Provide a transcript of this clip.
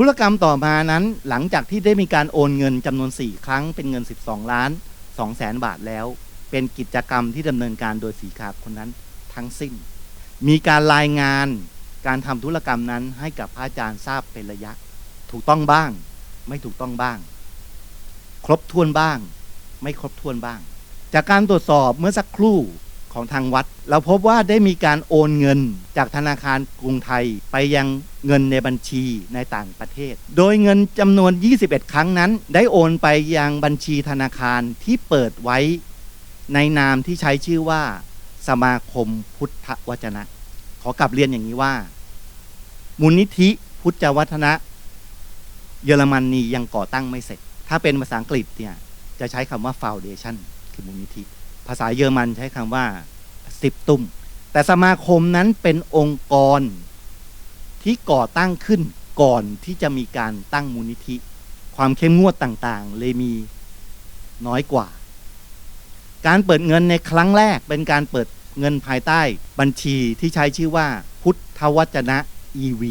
ธุรกรรมต่อมานั้นหลังจากที่ได้มีการโอนเงินจำนวน 4 ครั้งเป็นเงิน 12 ล้าน2แสนบาทแล้ว เป็นกิจกรรมที่ดำเนินการโดยสีขาคนนั้นทั้งสิ้น มีการรายงานการทำธุรกรรมนั้นให้กับพระอาจารย์ทราบเป็นระยะ ถูกต้องบ้าง ไม่ถูกต้องบ้าง ครบถ้วนบ้าง ไม่ครบถ้วนบ้าง จากการตรวจสอบเมื่อสักครู่ ของทางวัด เราพบว่าได้มีการโอนเงินจากธนาคารกรุงไทยไปยังเงินในบัญชีในต่างประเทศ โดยเงินจำนวน 21 ครั้งนั้น ได้โอนไปยังบัญชีธนาคารที่เปิดไว้ในนามที่ใช้ชื่อว่า สมาคมพุทธวจนะ ขอกลับเรียนอย่างนี้ว่า มูลนิธิพุทธวัฒนะ เยอรมนนียังก่อตั้งไม่เสร็จ ถ้าเป็นภาษาอังกฤษเนี่ยจะใช้คำว่า foundation คือมูลนิธิ ภาษาเยอรมันใช้คำว่าสิบตุ้ม แต่สมาคมนั้นเป็นองค์กรที่ก่อตั้งขึ้นก่อนที่จะมีการตั้งมูลนิธิ ความเข้มงวดต่างๆ เลยมีน้อยกว่า การเปิดเงินในครั้งแรกเป็นการเปิดเงินภายใต้บัญชีที่ใช้ชื่อว่าพุทธวจนะ EV